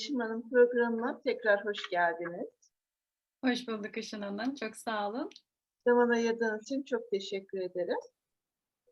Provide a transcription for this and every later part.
Yeşim Hanım programıma tekrar hoş geldiniz. Hoş bulduk Işın Hanım. Çok sağ olun. Zaman ayırdığınız için çok teşekkür ederim.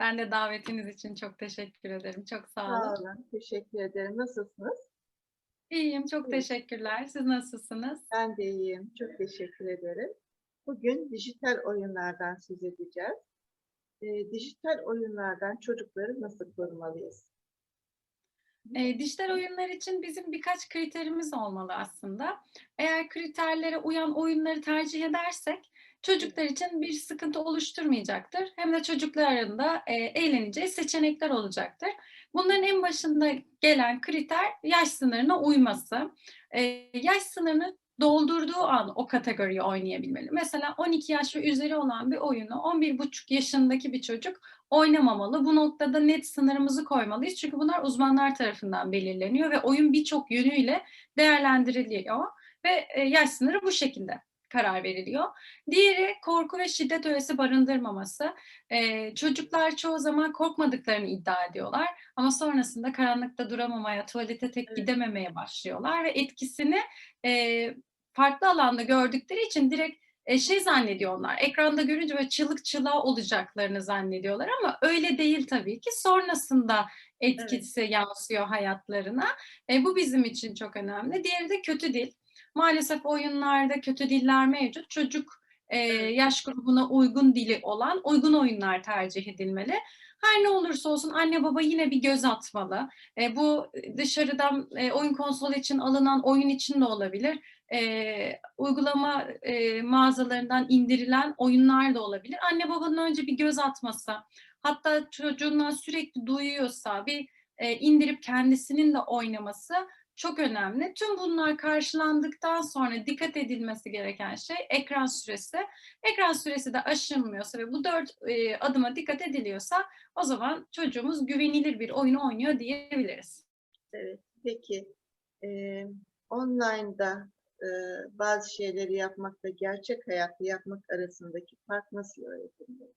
Ben de davetiniz için çok teşekkür ederim. Çok sağ olun. Sağ olun, teşekkür ederim. Nasılsınız? İyiyim. Çok İyi. teşekkürler. Siz nasılsınız? Ben de iyiyim, çok teşekkür ederim. Bugün dijital oyunlardan söz edeceğiz. Ee, dijital oyunlardan çocukları nasıl korumalıyız? E, dijital oyunlar için bizim birkaç kriterimiz olmalı aslında. Eğer kriterlere uyan oyunları tercih edersek çocuklar için bir sıkıntı oluşturmayacaktır. Hem de çocukların e, eğleneceği seçenekler olacaktır. Bunların en başında gelen kriter yaş sınırına uyması. E, yaş sınırını doldurduğu an o kategoriyi oynayabilmeli. Mesela 12 yaş ve üzeri olan bir oyunu 11,5 yaşındaki bir çocuk oynamamalı. Bu noktada net sınırımızı koymalıyız. Çünkü bunlar uzmanlar tarafından belirleniyor ve oyun birçok yönüyle değerlendiriliyor ve e, yaş sınırı bu şekilde karar veriliyor. Diğeri korku ve şiddet öğesi barındırmaması. Ee, çocuklar çoğu zaman korkmadıklarını iddia ediyorlar ama sonrasında karanlıkta duramamaya, tuvalete tek gidememeye başlıyorlar ve etkisini e, farklı alanda gördükleri için direkt e, şey zannediyorlar. Ekranda görünce böyle çığlık çığlığa olacaklarını zannediyorlar ama öyle değil tabii ki. Sonrasında etkisi yansıyor hayatlarına. E, bu bizim için çok önemli. Diğeri de kötü dil. Maalesef oyunlarda kötü diller mevcut. Çocuk e, Evet. yaş grubuna uygun dili olan uygun oyunlar tercih edilmeli. Her ne olursa olsun anne baba yine bir göz atmalı. E, bu dışarıdan e, oyun konsolu için alınan oyun için de olabilir. E, uygulama e, mağazalarından indirilen oyunlar da olabilir. Anne babanın önce bir göz atması, hatta çocuğundan sürekli duyuyorsa bir e, indirip kendisinin de oynaması çok önemli. Tüm bunlar karşılandıktan sonra dikkat edilmesi gereken şey ekran süresi. Ekran süresi de aşılmıyorsa ve bu dört e, adıma dikkat ediliyorsa o zaman çocuğumuz güvenilir bir oyun oynuyor diyebiliriz. Evet, peki e, online'da e, bazı şeyleri yapmakla gerçek hayatta yapmak arasındaki fark nasıl öğretilmeli?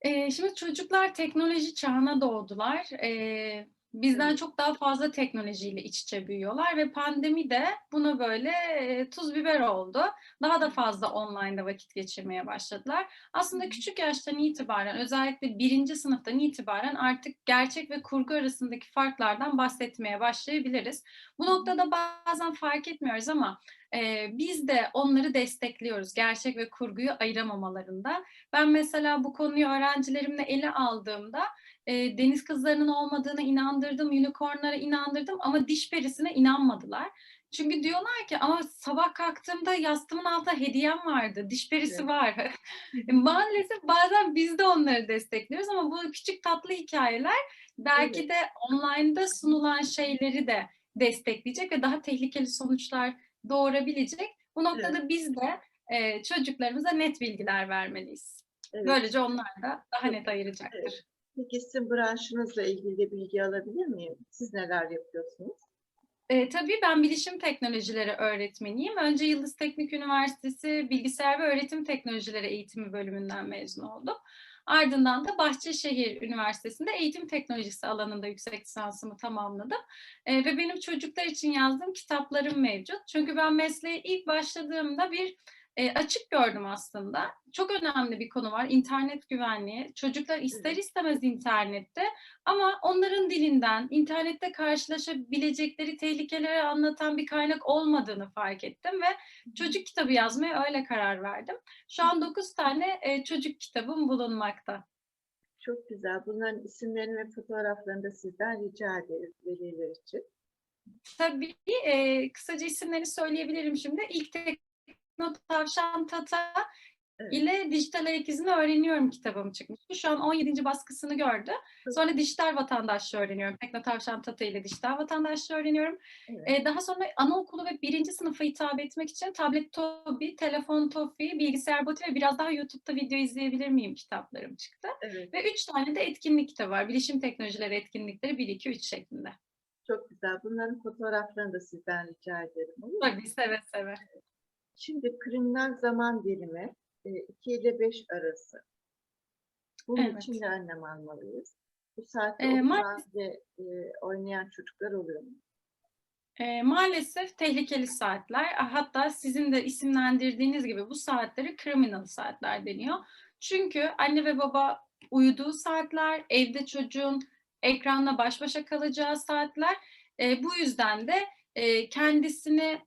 Ee, şimdi çocuklar teknoloji çağına doğdular. Ee, bizden çok daha fazla teknolojiyle iç içe büyüyorlar ve pandemi de buna böyle e, tuz biber oldu. Daha da fazla online'da vakit geçirmeye başladılar. Aslında küçük yaştan itibaren özellikle birinci sınıftan itibaren artık gerçek ve kurgu arasındaki farklardan bahsetmeye başlayabiliriz. Bu noktada bazen fark etmiyoruz ama e, biz de onları destekliyoruz gerçek ve kurguyu ayıramamalarında. Ben mesela bu konuyu öğrencilerimle ele aldığımda e, deniz kızlarının olmadığına inandırdım, unicornlara inandırdım ama diş perisine inanmadılar. Çünkü diyorlar ki ama sabah kalktığımda yastığımın altında hediyem vardı, diş perisi Evet. var. Maalesef bazen biz de onları destekliyoruz ama bu küçük tatlı hikayeler belki Evet. de online'da sunulan şeyleri de destekleyecek ve daha tehlikeli sonuçlar doğurabilecek. Bu noktada biz de e, çocuklarımıza net bilgiler vermeliyiz. Evet. Böylece onlar da daha net ayıracaktır. Evet. Peki sizin branşınızla ilgili bilgi alabilir miyim? Siz neler yapıyorsunuz? E, tabii ben bilişim teknolojileri öğretmeniyim. Önce Yıldız Teknik Üniversitesi Bilgisayar ve Öğretim Teknolojileri Eğitimi bölümünden mezun oldum. Ardından da Bahçeşehir Üniversitesi'nde eğitim teknolojisi alanında yüksek lisansımı tamamladım. E, ve benim çocuklar için yazdığım kitaplarım mevcut. Çünkü ben mesleğe ilk başladığımda bir e, açık gördüm aslında. Çok önemli bir konu var. İnternet güvenliği. Çocuklar ister istemez internette ama onların dilinden internette karşılaşabilecekleri tehlikeleri anlatan bir kaynak olmadığını fark ettim ve çocuk kitabı yazmaya öyle karar verdim. Şu an 9 tane e, çocuk kitabım bulunmakta. Çok güzel. Bunların isimlerini ve fotoğraflarını da sizden rica ederiz veliler için. Tabii e, kısaca isimlerini söyleyebilirim şimdi. İlk Tekno Tavşan Tata Evet. ile Dijital Ayak İzini Öğreniyorum kitabım çıkmıştı. Şu an 17. baskısını gördü. Sonra dijital vatandaşlığı öğreniyorum. Tekno Tavşan Tata ile dijital vatandaşlığı öğreniyorum. Evet. Ee, daha sonra anaokulu ve birinci sınıfa hitap etmek için tablet Tobi, telefon Tofi, bilgisayar Boti ve biraz daha YouTube'da video izleyebilir miyim kitaplarım çıktı. evet. Ve üç tane de etkinlik kitabı var. Bilişim teknolojileri etkinlikleri 1, 2, 3 şeklinde. Çok güzel. Bunların fotoğraflarını da sizden rica ederim. Olur mu? Tabii seve seve. Şimdi kriminal zaman dilimi 2 ile 5 arası. Bunun Evet. için ne önlem almalıyız? Bu saatte Ee, ve e, oynayan çocuklar oluyor mu? Eee, maalesef tehlikeli saatler. Hatta sizin de isimlendirdiğiniz gibi bu saatlere criminal saatler deniyor. Çünkü anne ve baba uyuduğu saatler, evde çocuğun ekranla baş başa kalacağı saatler. Eee, bu yüzden de, eee, kendisini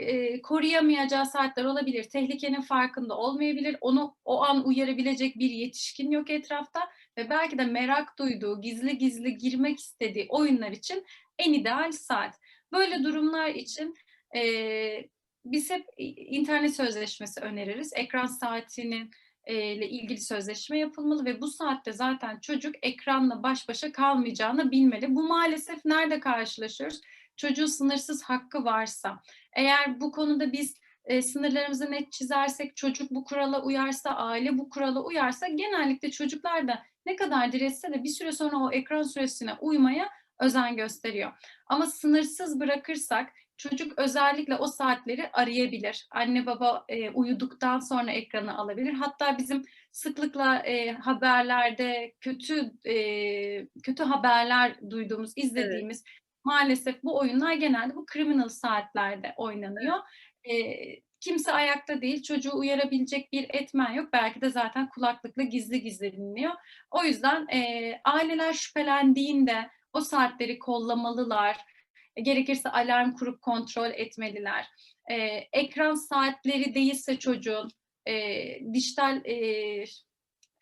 eee, koruyamayacağı saatler olabilir. Tehlikenin farkında olmayabilir. Onu o an uyarabilecek bir yetişkin yok etrafta ve belki de merak duyduğu, gizli gizli girmek istediği oyunlar için en ideal saat. Böyle durumlar için, eee, biz hep internet sözleşmesi öneririz. Ekran saatinin eee, ile ilgili sözleşme yapılmalı ve bu saatte zaten çocuk ekranla baş başa kalmayacağını bilmeli. Bu maalesef nerede karşılaşıyoruz? Çocuğun sınırsız hakkı varsa. Eğer bu konuda biz, eee, sınırlarımızı net çizersek, çocuk bu kurala uyarsa, aile bu kurala uyarsa genellikle çocuklar da ne kadar diretse de bir süre sonra o ekran süresine uymaya özen gösteriyor. Ama sınırsız bırakırsak çocuk özellikle o saatleri arayabilir. Anne baba, eee, uyuduktan sonra ekranı alabilir. Hatta bizim sıklıkla, eee, haberlerde kötü, eee, kötü haberler duyduğumuz, izlediğimiz maalesef bu oyunlar genelde bu criminal saatlerde oynanıyor. Eee, kimse ayakta değil, çocuğu uyarabilecek bir etmen yok. Belki de zaten kulaklıkla gizli gizli dinliyor. O yüzden, eee, aileler şüphelendiğinde o saatleri kollamalılar. E, gerekirse alarm kurup kontrol etmeliler. Eee, ekran saatleri değilse çocuğun, eee, dijital, eee,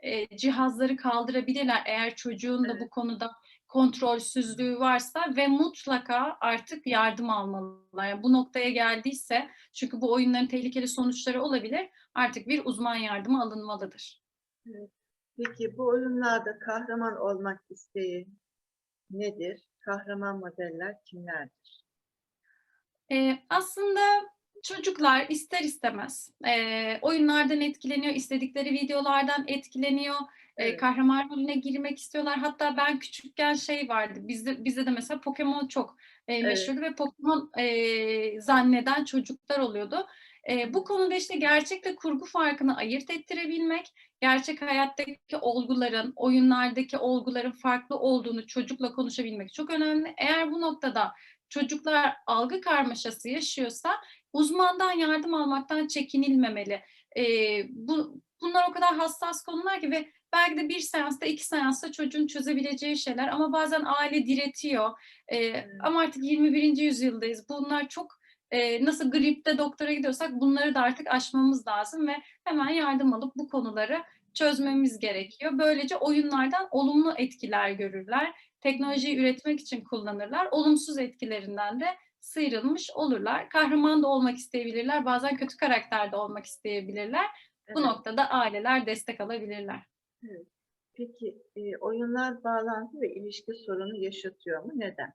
eee, cihazları kaldırabilirler eğer çocuğun da bu konuda kontrolsüzlüğü varsa ve mutlaka artık yardım almalılar. Yani bu noktaya geldiyse çünkü bu oyunların tehlikeli sonuçları olabilir, artık bir uzman yardımı alınmalıdır. Evet. Peki bu oyunlarda kahraman olmak isteği nedir? Kahraman modeller kimlerdir? Eee, aslında çocuklar ister istemez, eee, oyunlardan etkileniyor, istedikleri videolardan etkileniyor, Evet. kahraman rolüne girmek istiyorlar. Hatta ben küçükken şey vardı, bizde bizde de mesela Pokemon çok, Evet. meşhurdu ve Pokemon, eee, zanneden çocuklar oluyordu. Eee, bu konuda işte gerçekle kurgu farkını ayırt ettirebilmek, gerçek hayattaki olguların, oyunlardaki olguların farklı olduğunu çocukla konuşabilmek çok önemli. Eğer bu noktada çocuklar algı karmaşası yaşıyorsa uzmandan yardım almaktan çekinilmemeli. Eee, bu bunlar o kadar hassas konular ki ve belki de 1 seansta, 2 seansta çocuğun çözebileceği şeyler ama bazen aile diretiyor. Eee, Evet. ama artık 21. yüzyıldayız. Bunlar çok, eee, nasıl gripte doktora gidiyorsak bunları da artık aşmamız lazım ve hemen yardım alıp bu konuları çözmemiz gerekiyor. Böylece oyunlardan olumlu etkiler görürler. Teknolojiyi üretmek için kullanırlar. Olumsuz etkilerinden de sıyrılmış olurlar. Kahraman da olmak isteyebilirler. Bazen kötü karakter de olmak isteyebilirler. Bu Evet. noktada aileler destek alabilirler. Evet. Peki, eee, oyunlar bağlantı ve ilişki sorunu yaşatıyor mu? Neden?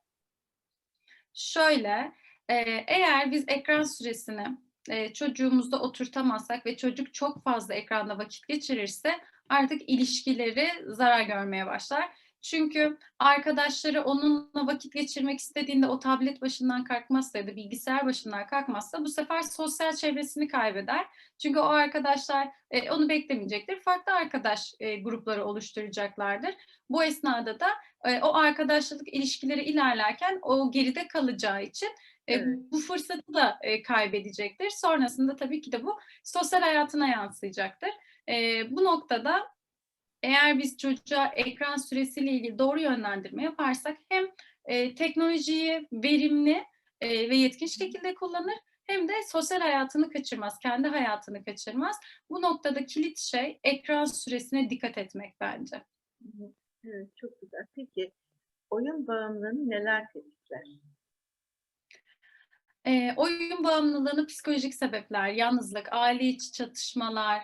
Şöyle, eee, eğer biz ekran süresini, eee, çocuğumuzda oturtamazsak ve çocuk çok fazla ekranda vakit geçirirse artık ilişkileri zarar görmeye başlar. Çünkü arkadaşları onunla vakit geçirmek istediğinde o tablet başından kalkmazsa ya da bilgisayar başından kalkmazsa bu sefer sosyal çevresini kaybeder. Çünkü o arkadaşlar, eee, onu beklemeyecektir. Farklı arkadaş, eee, grupları oluşturacaklardır. Bu esnada da, eee, o arkadaşlık ilişkileri ilerlerken o geride kalacağı için, eee, Evet. bu fırsatı da, eee, kaybedecektir. Sonrasında tabii ki de bu sosyal hayatına yansıyacaktır. Eee, bu noktada eğer biz çocuğa ekran süresiyle ilgili doğru yönlendirme yaparsak hem, eee, teknolojiyi verimli, eee, ve yetkin şekilde kullanır hem de sosyal hayatını kaçırmaz, kendi hayatını kaçırmaz. Bu noktada kilit şey ekran süresine dikkat etmek bence. Evet, çok güzel. Peki, oyun bağımlılığını neler tetikler? Eee, oyun bağımlılığını psikolojik sebepler, yalnızlık, aile içi çatışmalar,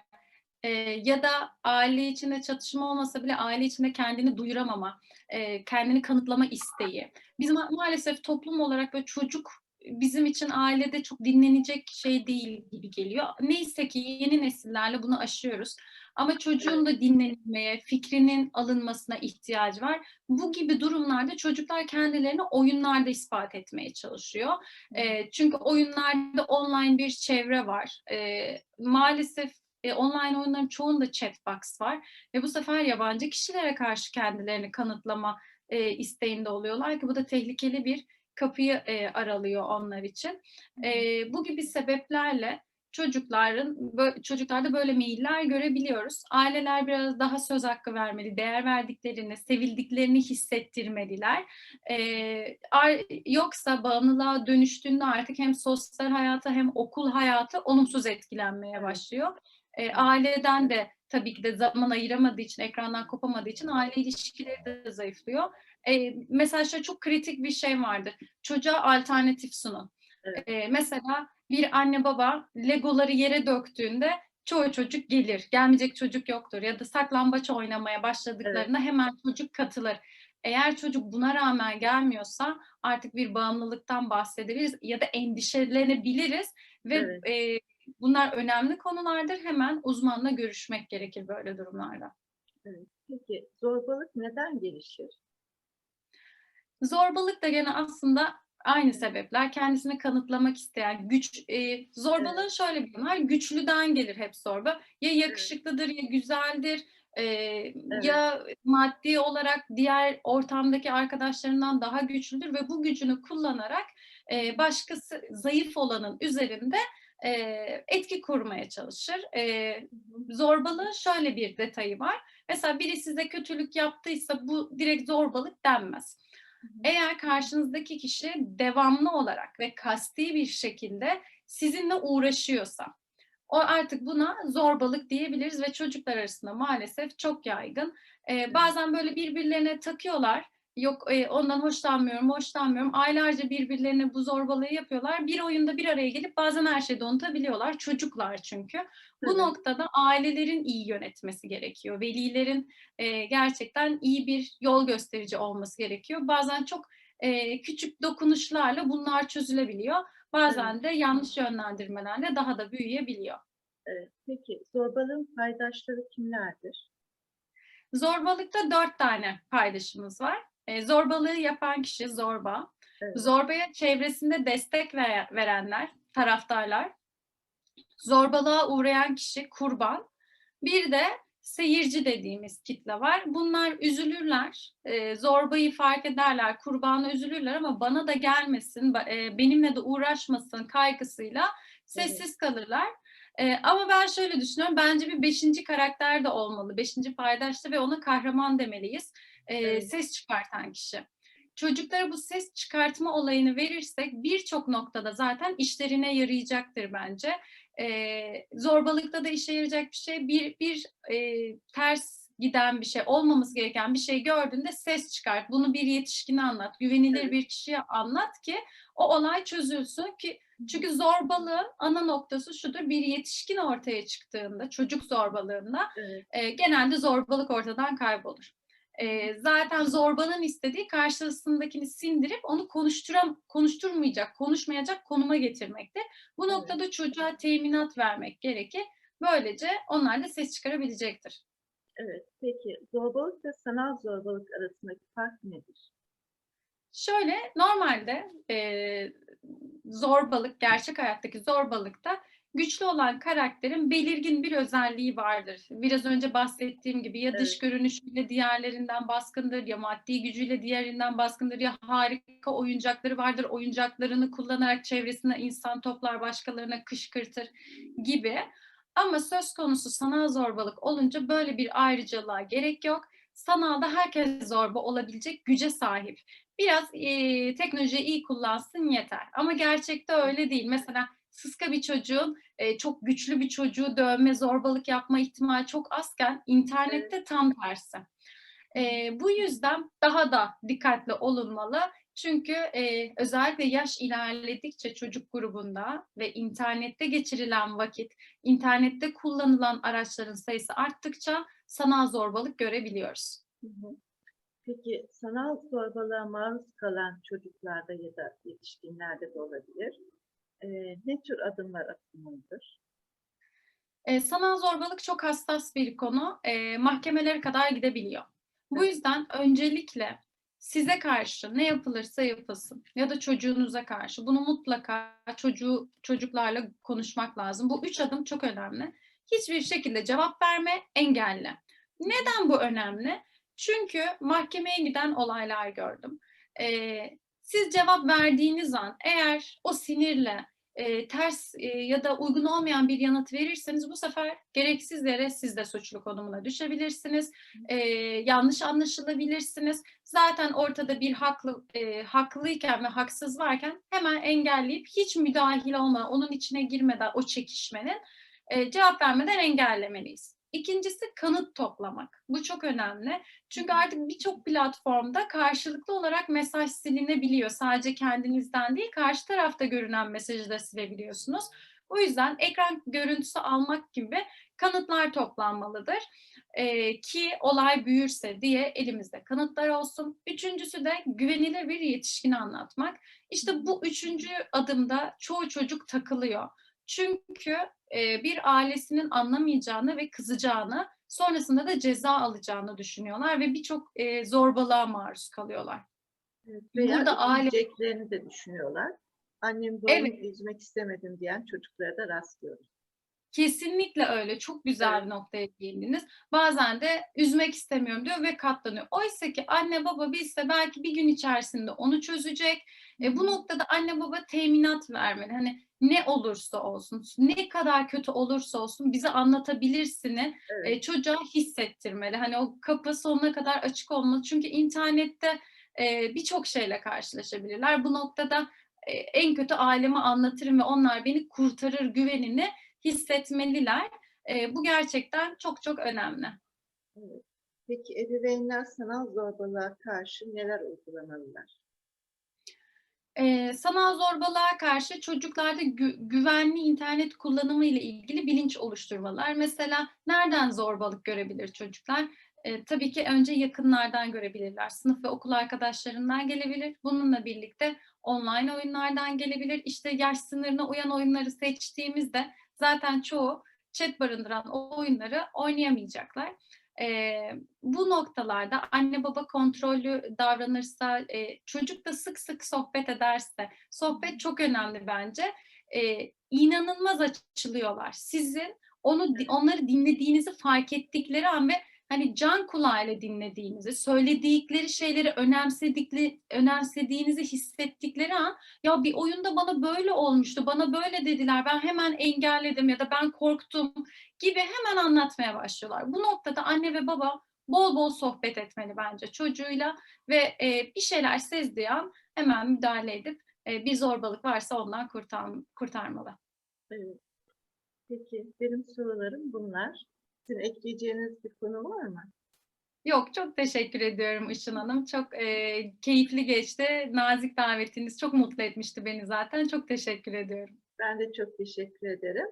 eee, ya da aile içinde çatışma olmasa bile aile içinde kendini duyuramama, eee, kendini kanıtlama isteği. Biz ma maalesef toplum olarak böyle çocuk bizim için ailede çok dinlenecek şey değil gibi geliyor. Neyse ki yeni nesillerle bunu aşıyoruz ama çocuğun da dinlenilmeye, fikrinin alınmasına ihtiyacı var. Bu gibi durumlarda çocuklar kendilerini oyunlarda ispat etmeye çalışıyor. Eee, çünkü oyunlarda online bir çevre var. Eee, maalesef, eee, online oyunların çoğunda chat box var ve bu sefer yabancı kişilere karşı kendilerini kanıtlama, eee, isteğinde oluyorlar ki bu da tehlikeli bir kapıyı e, aralıyor onlar için. E, bu gibi sebeplerle çocukların çocuklarda böyle meyiller görebiliyoruz. Aileler biraz daha söz hakkı vermeli, değer verdiklerini, sevildiklerini hissettirmeliler. Ee, yoksa bağımlılığa dönüştüğünde artık hem sosyal hayata hem okul hayatı olumsuz etkilenmeye başlıyor. Ee, aileden de tabii ki de zaman ayıramadığı için, ekrandan kopamadığı için aile ilişkileri de zayıflıyor. Mesela şöyle çok kritik bir şey vardır. Çocuğa alternatif sunun. Evet. Ee, mesela bir anne baba legoları yere döktüğünde çoğu çocuk gelir. Gelmeyecek çocuk yoktur. Ya da saklambaç oynamaya başladıklarında hemen çocuk katılır. Eğer çocuk buna rağmen gelmiyorsa artık bir bağımlılıktan bahsedebiliriz ya da endişelenebiliriz ve Evet. e, bunlar önemli konulardır. Hemen uzmanla görüşmek gerekir böyle durumlarda. Peki zorbalık neden gelişir? Zorbalık da gene aslında aynı sebepler. Kendisini kanıtlamak isteyen güç, e, zorbalığın şöyle bir yanı var. Güçlüden gelir hep zorba. Ya yakışıklıdır ya güzeldir. e, Ya maddi olarak diğer ortamdaki arkadaşlarından daha güçlüdür ve bu gücünü kullanarak e, başkası zayıf olanın üzerinde e, etki kurmaya çalışır. E, zorbalığın şöyle bir detayı var. Mesela biri size kötülük yaptıysa bu direkt zorbalık denmez. Eğer karşınızdaki kişi devamlı olarak ve kasti bir şekilde sizinle uğraşıyorsa, o artık buna zorbalık diyebiliriz ve çocuklar arasında maalesef çok yaygın. Ee, bazen böyle birbirlerine takıyorlar. Yok e, ondan hoşlanmıyorum, hoşlanmıyorum. Aylarca birbirlerine bu zorbalığı yapıyorlar. Bir oyunda bir araya gelip bazen her şeyi unutabiliyorlar. Çocuklar çünkü. Bu Tabii. noktada ailelerin iyi yönetmesi gerekiyor. Velilerin e, gerçekten iyi bir yol gösterici olması gerekiyor. Bazen çok e, küçük dokunuşlarla bunlar çözülebiliyor. Bazen de yanlış yönlendirmelerle daha da büyüyebiliyor. Evet. Peki zorbalığın paydaşları kimlerdir? Zorbalıkta dört tane paydaşımız var. E, zorbalığı yapan kişi zorba. Evet. Zorbaya çevresinde destek vere- verenler, taraftarlar. Zorbalığa uğrayan kişi kurban. Bir de seyirci dediğimiz kitle var. Bunlar üzülürler, e, zorbayı fark ederler, kurbanı üzülürler ama bana da gelmesin, e, benimle de uğraşmasın kaygısıyla sessiz kalırlar. E, ama ben şöyle düşünüyorum, bence bir beşinci karakter de olmalı, beşinci paydaşta ve ona kahraman demeliyiz. E, Evet. Ses çıkartan kişi. Çocuklara bu ses çıkartma olayını verirsek birçok noktada zaten işlerine yarayacaktır bence. Ee, zorbalıkta da işe yarayacak bir şey. Bir, bir e, ters giden bir şey, olmaması gereken bir şey gördüğünde ses çıkart. Bunu bir yetişkine anlat, güvenilir Evet. bir kişiye anlat ki o olay çözülsün ki çünkü zorbalığın ana noktası şudur. Bir yetişkin ortaya çıktığında, çocuk zorbalığında Evet. e, genelde zorbalık ortadan kaybolur. E, zaten zorbanın istediği karşısındakini sindirip onu konuşturam konuşturmayacak, konuşmayacak konuma getirmektir. Bu Evet. noktada çocuğa teminat vermek gerekir. Böylece onlar da ses çıkarabilecektir. Evet. Peki zorbalık ve sanal zorbalık arasındaki fark nedir? Şöyle normalde e, zorbalık, gerçek hayattaki zorbalıkta güçlü olan karakterin belirgin bir özelliği vardır. Biraz önce bahsettiğim gibi ya dış Evet. görünüşüyle diğerlerinden baskındır ya maddi gücüyle diğerinden baskındır ya harika oyuncakları vardır. Oyuncaklarını kullanarak çevresine insan toplar, başkalarına kışkırtır gibi. Ama söz konusu sanal zorbalık olunca böyle bir ayrıcalığa gerek yok. Sanalda herkes zorba olabilecek güce sahip. Biraz e, teknolojiyi iyi kullansın yeter. Ama gerçekte öyle değil. Mesela sıska bir çocuğun e, çok güçlü bir çocuğu dövme, zorbalık yapma ihtimali çok azken internette tam tersi. E, bu yüzden daha da dikkatli olunmalı. Çünkü e, özellikle yaş ilerledikçe çocuk grubunda ve internette geçirilen vakit, internette kullanılan araçların sayısı arttıkça sanal zorbalık görebiliyoruz. Hı hı. Peki sanal zorbalığa maruz kalan çocuklarda ya da yetişkinlerde de olabilir. Ee, ne tür adımlar atılmalıdır? E, sanal zorbalık çok hassas bir konu. E, mahkemelere kadar gidebiliyor. Bu yüzden öncelikle size karşı ne yapılırsa yapılsın ya da çocuğunuza karşı bunu mutlaka çocuğu çocuklarla konuşmak lazım. Bu üç adım çok önemli. Hiçbir şekilde cevap verme, engelle. Neden bu önemli? Çünkü mahkemeye giden olaylar gördüm. E, Siz cevap verdiğiniz an eğer o sinirle e, ters e, ya da uygun olmayan bir yanıt verirseniz bu sefer gereksiz yere siz de suçlu konumuna düşebilirsiniz. E, yanlış anlaşılabilirsiniz. Zaten ortada bir haklı e, haklıyken ve haksız varken hemen engelleyip hiç müdahil olmadan, onun içine girmeden o çekişmenin e, cevap vermeden engellemeliyiz. İkincisi kanıt toplamak. Bu çok önemli. Çünkü artık birçok platformda karşılıklı olarak mesaj silinebiliyor. Sadece kendinizden değil, karşı tarafta görünen mesajı da silebiliyorsunuz. O yüzden ekran görüntüsü almak gibi kanıtlar toplanmalıdır. Ee, ki olay büyürse diye elimizde kanıtlar olsun. Üçüncüsü de güvenilir bir yetişkini anlatmak. İşte bu üçüncü adımda çoğu çocuk takılıyor. Çünkü e, bir ailesinin anlamayacağını ve kızacağını, sonrasında da ceza alacağını düşünüyorlar ve birçok e, zorbalığa maruz kalıyorlar. Evet, Burada aile- de düşünüyorlar. Annem babamı Evet. üzmek istemedim diyen çocuklara da rastlıyoruz. Kesinlikle öyle. Çok güzel bir noktaya değindiniz. Bazen de üzmek istemiyorum diyor ve katlanıyor. Oysa ki anne baba bilse belki bir gün içerisinde onu çözecek. E, bu noktada anne baba teminat vermeli. Hani ne olursa olsun, ne kadar kötü olursa olsun bize anlatabilirsini Evet. e, çocuğa hissettirmeli. Hani o kapı sonuna kadar açık olmalı. Çünkü internette e, birçok şeyle karşılaşabilirler. Bu noktada e, en kötü aileme anlatırım ve onlar beni kurtarır güvenini hissetmeliler. E, bu gerçekten çok çok önemli. Peki ebeveynler sanal zorbalığa karşı neler uygulamalılar? Ee, sanal zorbalığa karşı çocuklarda gü- güvenli internet kullanımı ile ilgili bilinç oluşturmalar. Mesela nereden zorbalık görebilir çocuklar? Ee, tabii ki önce yakınlardan görebilirler. Sınıf ve okul arkadaşlarından gelebilir. Bununla birlikte online oyunlardan gelebilir. İşte yaş sınırına uyan oyunları seçtiğimizde zaten çoğu chat barındıran oyunları oynayamayacaklar. Ee, bu noktalarda anne baba kontrollü davranırsa, e, çocuk da sık sık sohbet ederse, sohbet çok önemli bence. Ee, inanılmaz açılıyorlar. Sizin onu onları dinlediğinizi fark ettikleri an ve hani can kulağıyla dinlediğinizi, söyledikleri şeyleri önemsedikleri, önemsediğinizi hissettikleri an ya bir oyunda bana böyle olmuştu, bana böyle dediler, ben hemen engelledim ya da ben korktum gibi hemen anlatmaya başlıyorlar. Bu noktada anne ve baba bol bol sohbet etmeli bence çocuğuyla ve e, bir şeyler sezdiği an hemen müdahale edip e, bir zorbalık varsa ondan kurtar, kurtarmalı. Evet. Peki benim sorularım bunlar. Sizin ekleyeceğiniz bir konu var mı? Yok çok teşekkür ediyorum Işın Hanım. Çok e, keyifli geçti. Nazik davetiniz çok mutlu etmişti beni zaten. Çok teşekkür ediyorum. Ben de çok teşekkür ederim.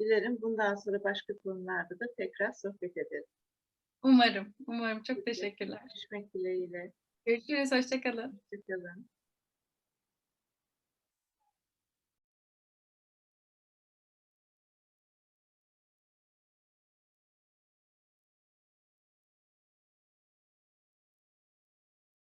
Dilerim bundan sonra başka konularda da tekrar sohbet ederiz. Umarım, umarım. Çok teşekkürler. Görüşmek dileğiyle. Görüşürüz, hoşçakalın. Hoşçakalın.